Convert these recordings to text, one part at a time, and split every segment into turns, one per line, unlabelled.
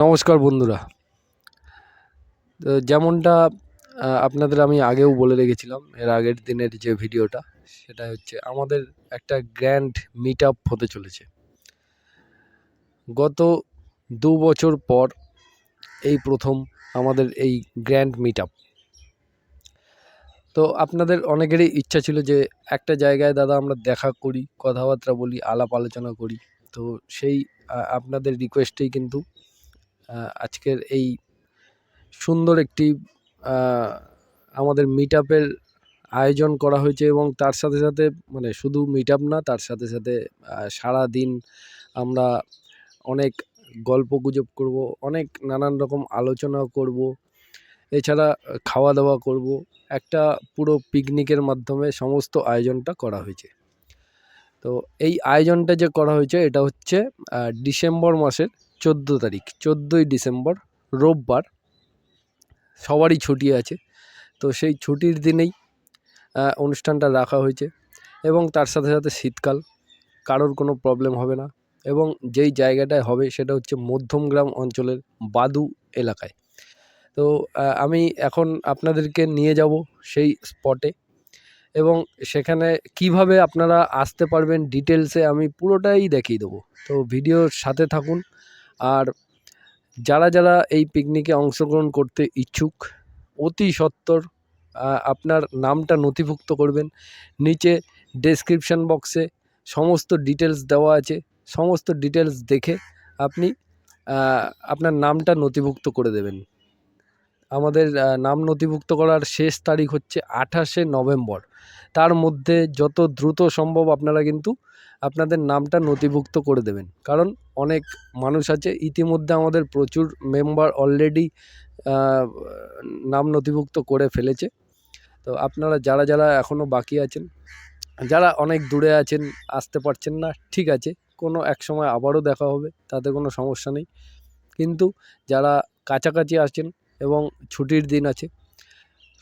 নমস্কার বন্ধুরা। যেমনটা আপনাদের আমি আগেও বলে রেখেছিলাম, এর আগের দিনের যে ভিডিওটা, সেটা হচ্ছে আমাদের একটা গ্র্যান্ড মিট আপ হতে চলেছে। গত দু বছর পর এই প্রথম আমাদের এই গ্র্যান্ড মিট আপ তো আপনাদের অনেকেরই ইচ্ছা ছিল যে একটা জায়গায় দাদা আমরা দেখা করি, কথাবার্তা বলি, আলাপ আলোচনা করি। তো সেই আপনাদের রিকোয়েস্টেই কিন্তু আজকের এই সুন্দর একটি আমাদের মিট আপের আয়োজন করা হয়েছে এবং তার সাথে সাথে মানে শুধু মিট আপ না, তার সাথে সাথে সারা দিন আমরা অনেক গল্প গুজব করব, অনেক নানান রকম আলোচনা করব, এছাড়া খাওয়া দাওয়া করব, একটা পুরো পিকনিকের মাধ্যমে সমস্ত আয়োজনটা করা হয়েছে। তো এই আয়োজনটা যে করা হয়েছে, এটা হচ্ছে ডিসেম্বর মাসের চোদ্দ তারিখ, চোদ্দোই ডিসেম্বর, রোববার সবারই ছুটি আছে। তো সেই ছুটির দিনেই অনুষ্ঠানটা রাখা হয়েছে এবং তার সাথে সাথে শীতকাল, কারোর কোনো প্রবলেম হবে না এবং যেই জায়গাটায় হবে সেটা হচ্ছে মধ্যমগ্রাম অঞ্চলের বাদু এলাকায়। তো আমি এখন আপনাদেরকে নিয়ে যাব সেই স্পটে এবং সেখানে কীভাবে আপনারা আসতে পারবেন ডিটেলসে আমি পুরোটাই দেখিয়ে দেবো। তো ভিডিওর সাথে থাকুন আর যারা যারা এই পিকনিকে অংশগ্রহণ করতে ইচ্ছুক, অতি সত্বর আপনার নামটা নথিভুক্ত করবেন। নিচে ডেসক্রিপশন বক্সে সমস্ত ডিটেলস দেওয়া আছে। সমস্ত ডিটেলস দেখে আপনি আপনার নামটা নথিভুক্ত করে দেবেন। আমাদের নাম নথিভুক্ত করার শেষ তারিখ হচ্ছে আঠাশে নভেম্বর। তার মধ্যে যত দ্রুত সম্ভব আপনারা কিন্তু আপনাদের নামটা নথিভুক্ত করে দেবেন। কারণ অনেক মানুষ আছে, ইতিমধ্যে আমাদের প্রচুর মেম্বার অলরেডি নাম নথিভুক্ত করে ফেলেছে। তো আপনারা যারা যারা এখনও বাকি আছেন, যারা অনেক দূরে আছেন, আসতে পারছেন না, ঠিক আছে, কোনো এক সময় আবারও দেখা হবে, তাতে কোনো সমস্যা নেই। কিন্তু যারা কাছাকাছি আছেন এবং ছুটির দিন আছে,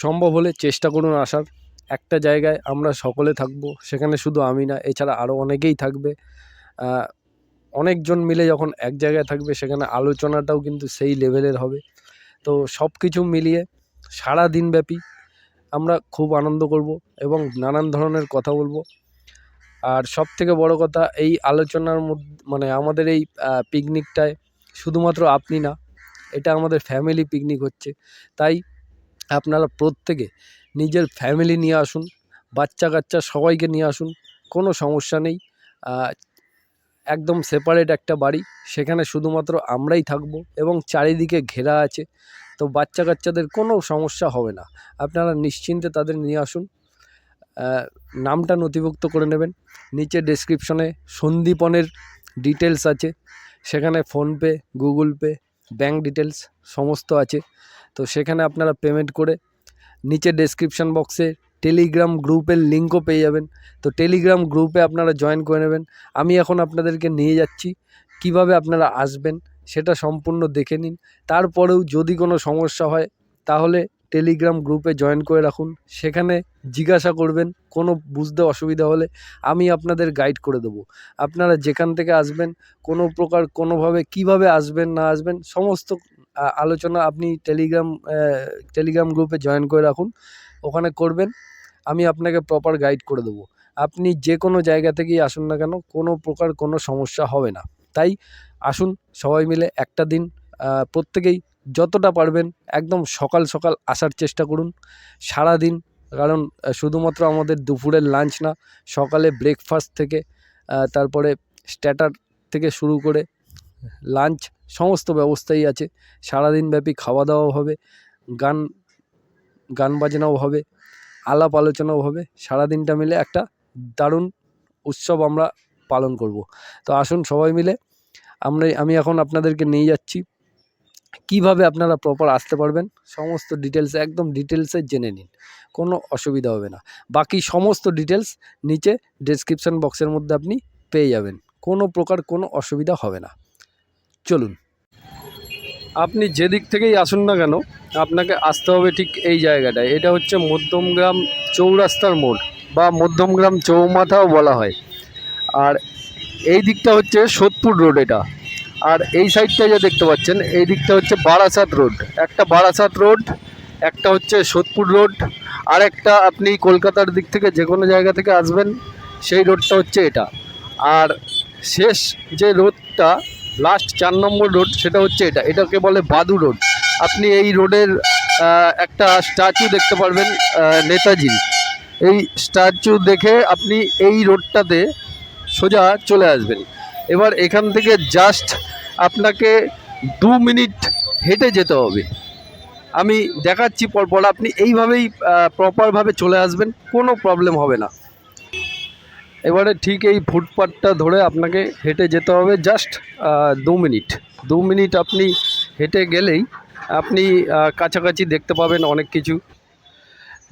সম্ভব হলে চেষ্টা করুন আসার। একটা জায়গায় আমরা সকলে থাকব, সেখানে শুধু আমি না, এছাড়া আরও অনেকেই থাকবে। অনেকজন মিলে যখন এক জায়গায় থাকবে, সেখানে আলোচনাটাও কিন্তু সেই লেভেলের হবে। তো সব কিছু মিলিয়ে সারা দিনব্যাপী আমরা খুব আনন্দ করব এবং নানান ধরনের কথা বলব। আর সব থেকে বড় কথা, এই আলোচনার মধ্যে মানে আমাদের এই পিকনিকটায় শুধুমাত্র আপনি না, এটা আমাদের ফ্যামিলি পিকনিক হচ্ছে। তাই আপনারা প্রত্যেকে নিজের ফ্যামিলি নিয়ে আসুন বাচ্চা কাচ্চা সবাইকে নিয়ে আসুন, কোনো সমস্যা নেই। একদম সেপারেট একটা বাড়ি, সেখানে শুধুমাত্র আমরাই থাকব এবং চারিদিকে ঘেরা আছে, তো বাচ্চা কাচ্চাদের কোনো সমস্যা হবে না। আপনারা নিশ্চিন্তে তাদের নিয়ে আসুন। নামটা নথিভুক্ত করে নেবেন, নিচে ডেসক্রিপশনে সন্দীপনের ডিটেলস আছে, সেখানে PhonePe Google Pay bank details সমস্ত আছে। তো সেখানে আপনারা পেমেন্ট করে নিচে ডেসক্রিপশন বক্সে টেলিগ্রাম গ্রুপের লিঙ্কও পেয়ে যাবেন। তো টেলিগ্রাম গ্রুপে আপনারা জয়েন করে নেবেন। আমি এখন আপনাদেরকে নিয়ে যাচ্ছি, কীভাবে আপনারা আসবেন সেটা সম্পূর্ণ দেখে নিন। তারপরেও যদি কোনো সমস্যা হয়, তাহলে টেলিগ্রাম গ্রুপে জয়েন করে রাখুন। সেখানে জিজ্ঞাসা করবেন, কোনো বুঝতে অসুবিধা হলে আমি আপনাদের গাইড করে দেবো। আপনারা যেখান থেকে আসবেন, কোনো প্রকার কোনোভাবে কীভাবে আসবেন, না আসবেন, সমস্ত আলোচনা আপনি টেলিগ্রাম টেলিগ্রাম গ্রুপে জয়েন করে রাখুন। ওখানে করবেন। আমি আপনাকে প্রপার গাইড করে দেবো। আপনি যে কোনো জায়গা থেকেই আসুন না কেন, কোনো প্রকার কোনো সমস্যা হবে না। তাই আসুন, সবাই মিলে একটা দিন প্রত্যেকেই যতটা পারবেন একদম সকাল সকাল আসার চেষ্টা করুন। সারা দিন কারণ শুধুমাত্র আমাদের দুপুরের লাঞ্চ না, সকালে ব্রেকফাস্ট থেকে তারপরে স্ট্যাটার থেকে শুরু করে লাঞ্চ সমস্ত ব্যবস্থাই আছে। সারাদিন ব্যাপী খাওয়া দাওয়াও হবে, গান গান বাজনাও হবে, আলাপ আলোচনাও হবে। সারাদিনটা মিলে একটা দারুণ উৎসব আমরা পালন করব। তো আসুন সবাই মিলে, আমরা, আমি এখন আপনাদেরকে নিয়ে যাচ্ছি। কীভাবে আপনারা প্রপার আসতে পারবেন, সমস্ত ডিটেলস একদম ডিটেলসে জেনে নিন। কোনো অসুবিধা হবে না। বাকি সমস্ত ডিটেলস নিচে ডেসক্রিপশন বক্সের মধ্যে আপনি পেয়ে যাবেন। কোনো প্রকার কোনো অসুবিধা হবে না। চলুন। আপনি যেদিক থেকেই আসুন না কেন, আপনাকে আসতে হবে ঠিক এই জায়গাটায়। এটা হচ্ছে মধ্যমগ্রাম চৌরাস্তার মোড়, বা মধ্যমগ্রাম চৌমাথাও বলা হয়। আর এই দিকটা হচ্ছে সোদপুর রোড এটা। আর এই সাইডটা যে দেখতে পাচ্ছেন, এই দিকটা হচ্ছে বারাসাত রোড। একটা বারাসাত রোড, একটা হচ্ছে সোদপুর রোড, আর একটা আপনি কলকাতার দিক থেকে যে কোনো জায়গা থেকে আসবেন, সেই রোডটা হচ্ছে এটা। আর শেষ যে রোডটা লাস্ট চার নম্বর রোড সেটা হচ্ছে এটা। এটাকে বলে বাদু রোড আপনি এই রোডের একটা স্ট্যাচু দেখতে পারবেন নেতাজির এই স্ট্যাচু দেখে আপনি এই রোডটাতে সোজা চলে আসবেন। এবার এখান থেকে জাস্ট আপনাকে দু মিনিট হেঁটে যেতে হবে। আমি দেখাচ্ছি পরপর, আপনি এইভাবেই প্রপারভাবে চলে আসবেন, কোনো প্রবলেম হবে না। এবারে ঠিক এই ফুটপাথটা ধরে আপনাকে হেঁটে যেতে হবে জাস্ট দু মিনিট। দু মিনিট আপনি হেঁটে গেলেই আপনি কাছাকাছি দেখতে পাবেন অনেক কিছু।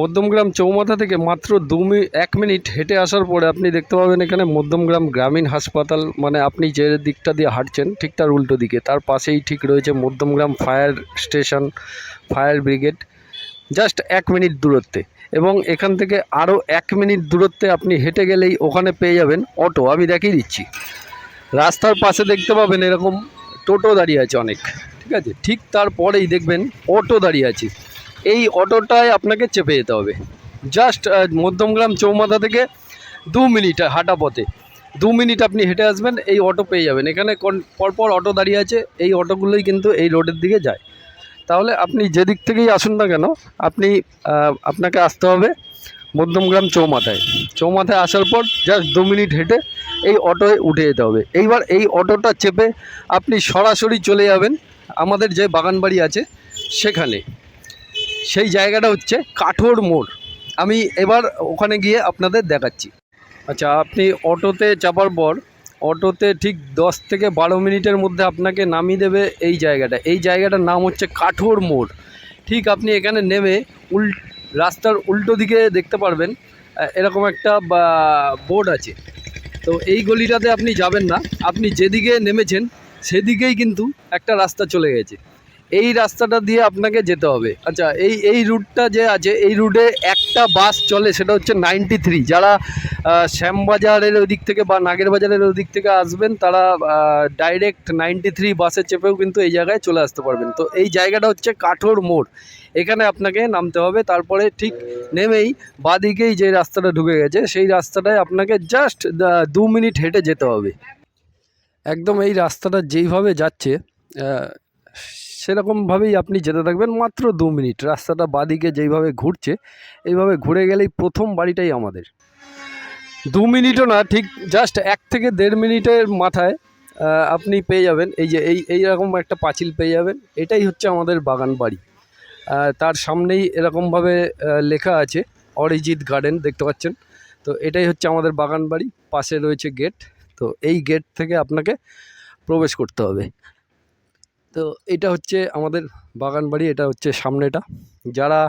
মধ্যমগ্রাম চৌমাথা থেকে মাত্র দু এক মিনিট হেঁটে আসার পরে আপনি দেখতে পাবেন এখানে মধ্যমগ্রাম গ্রামীণ হাসপাতাল মানে আপনি যে দিকটা দিয়ে হাঁটছেন ঠিক তার উল্টো দিকে। তার পাশেই ঠিক রয়েছে Madhyamgram fire station, fire brigade. Just এক মিনিট দূরত্বে। এবং এখান থেকে আরও এক মিনিট দূরত্বে আপনি হেঁটে গেলেই ওখানে পেয়ে যাবেন অটো। আমি দেখিয়ে দিচ্ছি। রাস্তার পাশে দেখতে পাবেন এরকম টোটো দাঁড়িয়ে আছে অনেক। ঠিক আছে? ঠিক তারপরেই দেখবেন অটো দাঁড়িয়ে আছে। এই অটোটায় আপনাকে চেপে যেতে হবে। জাস্ট মধ্যমগ্রাম চৌমাথা থেকে দু মিনিট হাঁটা পথে। দু মিনিট আপনি হেঁটে আসবেন, এই অটো পেয়ে যাবেন। এখানে পরপর অটো দাঁড়িয়ে আছে। এই অটোগুলোই কিন্তু এই রোডের দিকে যায়। তাহলে আপনি যেদিক থেকেই আসুন না কেন, আপনি আপনাকে আসতে হবে মধ্যমগ্রাম চৌমাথায়। চৌমাথায় আসার পর জাস্ট দু মিনিট হেঁটে এই অটোয় উঠে যেতে হবে। এইবার এই অটোটা চেপে আপনি সরাসরি চলে যাবেন আমাদের যে বাগানবাড়ি আছে সেখানে। সেই জায়গাটা হচ্ছে কাঠোর মোড়। আমি এবার ওখানে গিয়ে আপনাদের দেখাচ্ছি। আচ্ছা আপনি অটোতে চাপার পর অটোতে ঠিক দশ থেকে বারো মিনিটের মধ্যে আপনাকে নামিয়ে দেবে এই জায়গাটা। এই জায়গাটার নাম হচ্ছে কাঠোর মোড়। ঠিক আপনি এখানে নেমে উল রাস্তার উল্টো দিকে দেখতে পারবেন এরকম একটা বোর্ড আছে। তো এই গলিটাতে আপনি যাবেন না। আপনি যেদিকে নেমেছেন, সেদিকেই কিন্তু একটা রাস্তা চলে গেছে। এই রাস্তাটা দিয়ে আপনাকে যেতে হবে। আচ্ছা এই এই রুটটা যে আছে, এই রুটে একটা বাস চলে, সেটা হচ্ছে নাইনটি থ্রি যারা শ্যামবাজারের ওই দিক থেকে বা নাগের বাজারের ওই দিক থেকে আসবেন, তারা ডাইরেক্ট নাইনটি থ্রি বাসে চেপেও কিন্তু এই জায়গায় চলে আসতে পারবেন। তো এই জায়গাটা হচ্ছে কাঠোর মোড়। এখানে আপনাকে নামতে হবে, তারপরে ঠিক নেমেই বাদিকেই যে রাস্তাটা ঢুকে গেছে, সেই রাস্তাটায় আপনাকে জাস্ট দু মিনিট হেঁটে যেতে হবে। একদম এই রাস্তাটা যেইভাবে যাচ্ছে সেরকমভাবেই আপনি যেতে থাকবেন মাত্র দু মিনিট। রাস্তাটা বাদিকে যেইভাবে ঘুরছে, এইভাবে ঘুরে গেলেই প্রথম বাড়িটাই আমাদের। দু মিনিটও না, ঠিক জাস্ট এক থেকে দেড় মিনিটের মাথায় আপনি পেয়ে যাবেন। এই যে এই এইরকম একটা পাঁচিল পেয়ে যাবেন। এটাই হচ্ছে আমাদের বাগান বাড়ি। তার সামনেই এরকমভাবে লেখা আছে, অরিজিৎ গার্ডেন, দেখতে পাচ্ছেন? তো এটাই হচ্ছে আমাদের বাগান বাড়ি। পাশে রয়েছে গেট। তো এই গেট থেকে আপনাকে প্রবেশ করতে হবে। তো এটা হচ্ছে আমাদের বাগান বাড়ি এটা হচ্ছে সামনেটা। যারা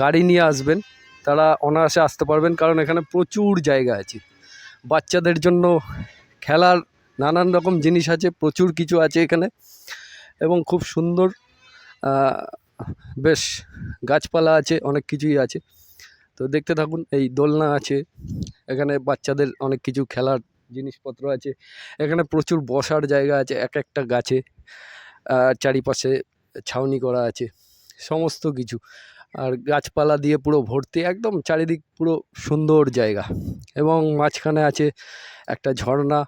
গাড়ি নিয়ে আসবেন, তারা অনায়াসে আসতে পারবেন, কারণ এখানে প্রচুর জায়গা আছে। বাচ্চাদের জন্য খেলার নানান রকম জিনিস আছে, প্রচুর কিছু আছে এখানে। এবং খুব সুন্দর বেশ গাছপালা আছে, অনেক কিছুই আছে। তো দেখতে থাকুন, এই দোলনা আছে, এখানে বাচ্চাদের অনেক কিছু খেলার জিনিসপত্র আছে। এখানে প্রচুর বসার জায়গা আছে, এক একটা গাছে। আহ, চারিপাশে ছাউনি করা আছে সমস্ত কিছু। আর গাছপালা দিয়ে পুরো ভর্তি একদম চারিদিক পুরো সুন্দর জায়গা। এবং মাঝখানে আছে একটা ঝর্ণা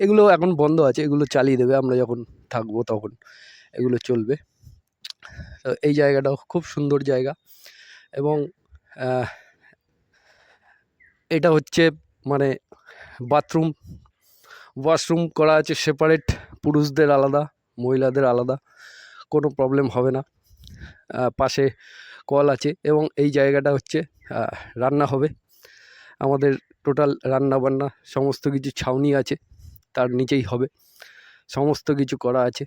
এগুলো এখন বন্ধ আছে এগুলো চালিয়ে দেবে আমরা যখন থাকব তখন এগুলো চলবে। তো এই জায়গাটাও খুব সুন্দর জায়গা। এবং এটা হচ্ছে মানে বাথরুম ওয়াশরুম করা আছে সেপারেট পুরুষদের আলাদা। মহিলাদের আলাদা কোনো প্রবলেম হবে না। পাশে কল আছে এবং এই জায়গাটা হচ্ছে রান্না হবে। আমাদের টোটাল রান্না বান্না সমস্ত কিছু ছাউনি আছে, তার নিচেই হবে। সমস্ত কিছু করা আছে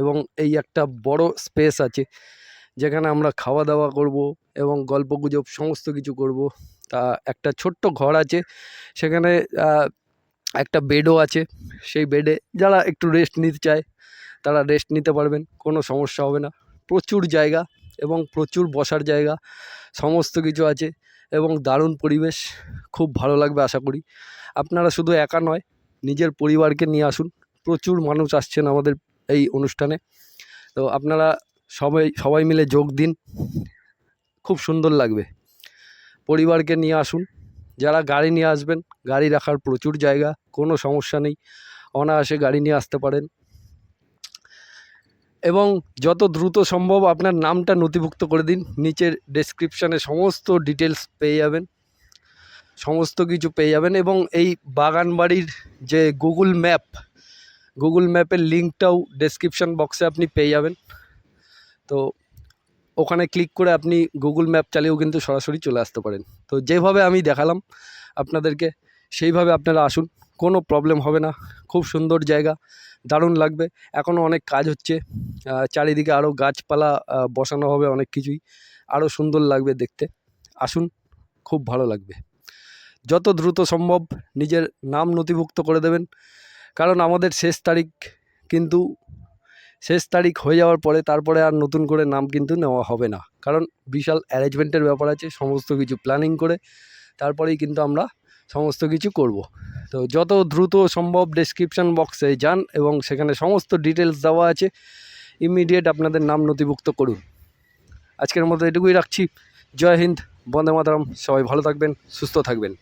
এবং এই একটা বড় স্পেস আছে, যেখানে আমরা খাওয়া দাওয়া করব এবং গল্পগুজব সমস্ত কিছু করব। তা একটা ছোট্ট ঘর আছে, সেখানে একটা বেডও আছে। সেই বেডে যারা একটু রেস্ট নিতে চায় তারা রেস্ট নিতে পারবেন, কোনো সমস্যা হবে না। প্রচুর জায়গা এবং প্রচুর বসার জায়গা, সমস্ত কিছু আছে এবং দারুণ পরিবেশ, খুব ভালো লাগবে আশা করি। আপনারা শুধু একা নয়, নিজের পরিবারকে নিয়ে আসুন, প্রচুর মানুষ আসছেন আমাদের এই অনুষ্ঠানে। তো আপনারা সবাই সবাই মিলে যোগ দিন, খুব সুন্দর লাগবে। পরিবারকে নিয়ে আসুন, যারা গাড়ি নিয়ে আসবেন, গাড়ি রাখার প্রচুর জায়গা, কোনো সমস্যা নেই। অনায়াসে গাড়ি নিয়ে আসতে পারেন। এবং যত দ্রুত সম্ভব আপনার নামটা নথিভুক্ত করে দিন। নিচের ডেসক্রিপশানে সমস্ত ডিটেলস পেয়ে যাবেন। সমস্ত কিছু পেয়ে যাবেন এবং এই বাগান বাড়ির যে গুগল ম্যাপ গুগল ম্যাপের লিঙ্কটাও ডেসক্রিপশান বক্সে আপনি পেয়ে যাবেন। তো ওখানে ক্লিক করে আপনি গুগল ম্যাপ চালিয়েও কিন্তু সরাসরি চলে আসতে পারেন। তো যেভাবে আমি দেখালাম আপনাদেরকে, সেইভাবে আপনারা আসুন। কোনো প্রবলেম হবে না। খুব সুন্দর জায়গা, দারুণ লাগবে। এখনও অনেক কাজ হচ্ছে। চারিদিকে আরও গাছপালা বসানো হবে অনেক কিছুই। আরও সুন্দর লাগবে দেখতে। আসুন, খুব ভালো লাগবে। যত দ্রুত সম্ভব নিজের নাম নথিভুক্ত করে দেবেন। কারণ আমাদের শেষ তারিখ কিন্তু, শেষ তারিখ হয়ে যাওয়ার পরে তারপরে আর নতুন করে নাম কিন্তু নেওয়া হবে না। কারণ বিশাল অ্যারেঞ্জমেন্টের ব্যাপার আছে, সমস্ত কিছু প্ল্যানিং করে, তারপরেই কিন্তু আমরা সমস্ত কিছু করব। তো যত দ্রুত সম্ভব ডেসক্রিপশন বক্সে যান এবং সেখানে সমস্ত ডিটেলস দেওয়া আছে। ইমিডিয়েট আপনাদের নাম নথিভুক্ত করুন। আজকের মতো এটুকুই রাখছি। জয় হিন্দ, বন্দে মাতারাম। সবাই ভালো থাকবেন, সুস্থ থাকবেন।